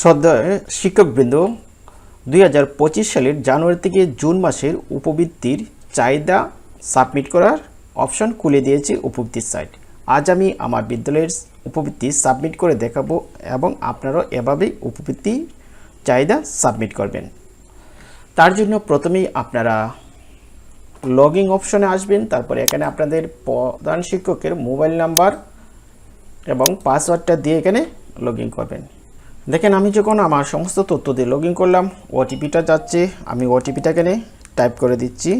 শ্রদ্ধা শিক্ষকবৃন্দ, দুই হাজার পঁচিশ সালের জানুয়ারি থেকে জুন মাসের উপবৃত্তির চাহিদা সাবমিট করার অপশন খুলে দিয়েছে উপবৃত্তির সাইট। আজ আমি আমার বিদ্যালয়ের উপবৃত্তি সাবমিট করে দেখাবো এবং আপনারাও এভাবেই উপবৃত্তি চাহিদা সাবমিট করবেন। তার জন্য প্রথমেই আপনারা লগইন অপশনে আসবেন, তারপরে এখানে আপনাদের প্রধান শিক্ষকের মোবাইল নাম্বার এবং পাসওয়ার্ডটা দিয়ে এখানে লগ করবেন। দেখেন, আমি যখন আমার সমস্ত তথ্য দিয়ে লগ করলাম ওটিপিটা যাচ্ছে, আমি ওটিপিটা এখানে টাইপ করে দিচ্ছি।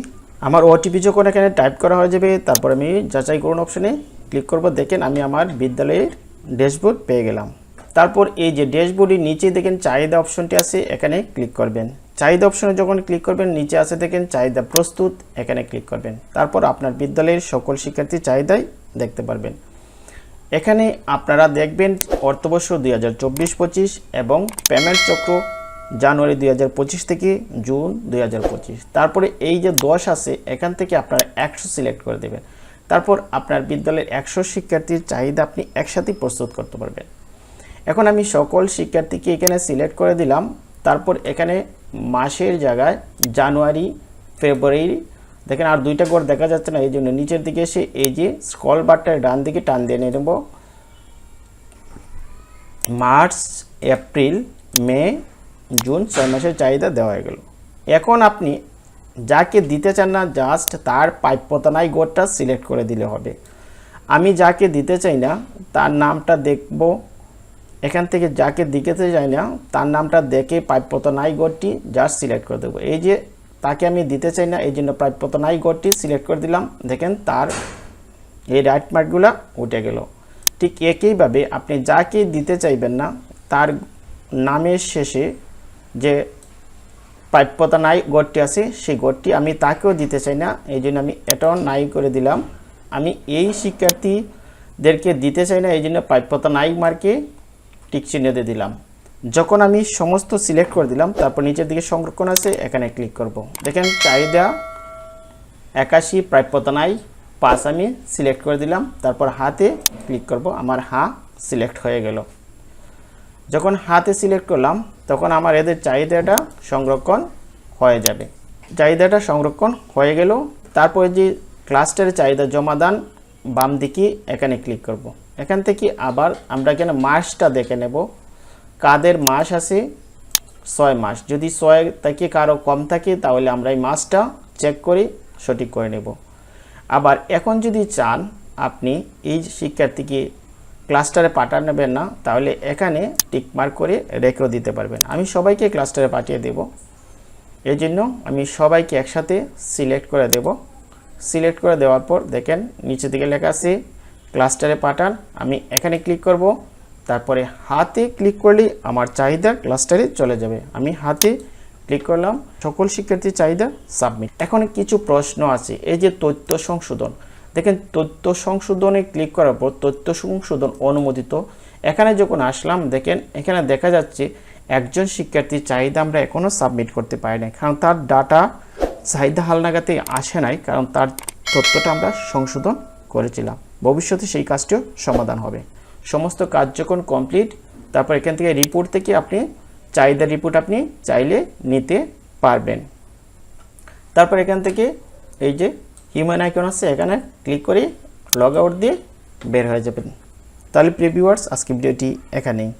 আমার ওটিপি যখন এখানে টাইপ করা হয়ে যাবে, তারপর আমি যাচাই করুন অপশনে ক্লিক করব। দেখেন, আমি আমার বিদ্যালয়ের ড্যাশবোর্ড পেয়ে গেলাম। তারপর এই যে ড্যাশবোর্ডের নিচে দেখেন, চাহিদা অপশনটি আছে, এখানে ক্লিক করবেন। চাহিদা অপশনে যখন ক্লিক করবেন, নিচে আছে দেখেন, চাহিদা প্রস্তুত, এখানে ক্লিক করবেন। তারপর আপনার বিদ্যালয়ের সকল শিক্ষার্থী চাহিদাই দেখতে পারবেন। এখানে আপনারা দেখবেন অর্থবর্ষ দুই হাজার চব্বিশ পঁচিশ এবং পেমেন্ট চক্র জানুয়ারি দুই হাজার পঁচিশ থেকে জুন দুই হাজার পঁচিশ। তারপরে এই যে দশ আছে, এখান থেকে আপনারা একশো সিলেক্ট করে দেবেন। তারপর আপনার বিদ্যালয়ের একশো শিক্ষার্থীর চাহিদা আপনি একসাথেই প্রস্তুত করতে পারবেন। এখন আমি সকল শিক্ষার্থীকে এখানে সিলেক্ট করে দিলাম। তারপর এখানে মাসের জায়গায় জানুয়ারি, ফেব্রুয়ারি দেখেন আর দুইটা ঘর দেখা যাচ্ছে না, এই জন্য নিচের দিকে এসে এই যে স্কল বারটার ডান দিকে টান দিয়ে নেব। মার্চ, এপ্রিল, মে, জুন ছয় মাসের চাহিদা দেওয়া হয়ে গেল। এখন আপনি যাকে দিতে চান না জাস্ট তার প্রাপ্যতানাই গোটটা সিলেক্ট করে দিলে হবে। আমি যাকে দিতে চাই না, তার নামটা দেখব। এখান থেকে যাকে দিতে চাই না, তার নামটা দেখে প্রাপ্যতা নাই জাস্ট সিলেক্ট করে দেবো। এই যে তাকে আমি দিতে চাই না, এই জন্য প্রাপ্যতা নাই গোটটি সিলেক্ট করে দিলাম। দেখেন, তার এই রাইট মার্কগুলো উঠে গেল। ঠিক একইভাবে আপনি যাকে দিতে চাইবেন না, তার নামের শেষে যে প্রাপ্যতা নাই গড়টি আছে, সেই গড়টি আমি তাকেও দিতে চাই না, এই জন্য আমি এটাও নাই করে দিলাম। আমি এই শিক্ষার্থীদেরকে দিতে চাই না, এই জন্য প্রাপ্যতা নাই মার্কে টিক চিহ্ন দিয়ে দিলাম। যখন আমি সমস্ত সিলেক্ট করে দিলাম, তারপর নিচের দিকে সংরক্ষণ আছে, এখানে ক্লিক করব। দেখেন, চাহিদা একাশি প্রাপ্যতা নাই পাঁচ আমি সিলেক্ট করে দিলাম, তারপর হাতে ক্লিক করব, আমার হা সিলেক্ট হয়ে গেল। যখন হাতে সিলেক্ট করলাম, তখন আমার এদের চাহিদাটা সংরক্ষণ হয়ে যাবে। চাহিদাটা সংরক্ষণ হয়ে গেল, তারপরে যে ক্লাস্টারের চাহিদা জমা দান বাম দিকে এখানে ক্লিক করব। এখান থেকে আবার আমরা এখানে মাসটা দেখে নেব। কাদের মাস আছে? ছয় মাস। যদি ছয় থেকে, কারও কম থাকে, তাহলে আমরা এই মাসটা চেক করে সঠিক করে নেব। আবার এখন যদি চান, আপনি এই শিক্ষার্থীকে ক্লাস্টারে পাঠান নেবেন না, তাহলে এখানে টিকমার্ক করে রেখেও দিতে পারবেন। আমি সবাইকে ক্লাস্টারে পাঠিয়ে দেব। এই জন্য আমি সবাইকে একসাথে সিলেক্ট করে দেব। সিলেক্ট করে দেওয়ার পর দেখেন, নিচে দিকে লেখা আছে ক্লাস্টারে পাঠান। আমি এখানে ক্লিক করব। তারপরে হাতে ক্লিক করলেই আমার চাহিদা ক্লাস্টারে চলে যাবে। আমি হাতে ক্লিক করলাম, সকল শিক্ষার্থীর চাহিদা সাবমিট এখন কিছু প্রশ্ন আছে, এই যে তথ্য সংশোধন। দেখেন, তথ্য সংশোধনে ক্লিক করার পর তথ্য সংশোধন অনুমোদিত। এখানে যখন আসলাম, দেখেন, এখানে দেখা যাচ্ছে একজন শিক্ষার্থীর চাহিদা আমরা এখনও সাবমিট করতে পারি না কারণ তার ডাটা চাহিদা হালনাগাতে আসে নাই, কারণ তার তথ্যটা আমরা সংশোধন করেছিলাম। ভবিষ্যতে সেই কাজটিও সমাধান হবে। সমস্ত কাজ যখন কমপ্লিট তারপর এখান থেকে রিপোর্ট থেকে আপনি চাহিদা রিপোর্ট আপনি চাইলে নিতে পারবেন। তারপর এখান থেকে এই যে হিউম্যান আইকন আছে, এখানে ক্লিক করে লগ আউট দিয়ে বের হয়ে যাবেন। তাহলে প্রিভিউয়ার্স আজকে ভিডিওটি এখানেই।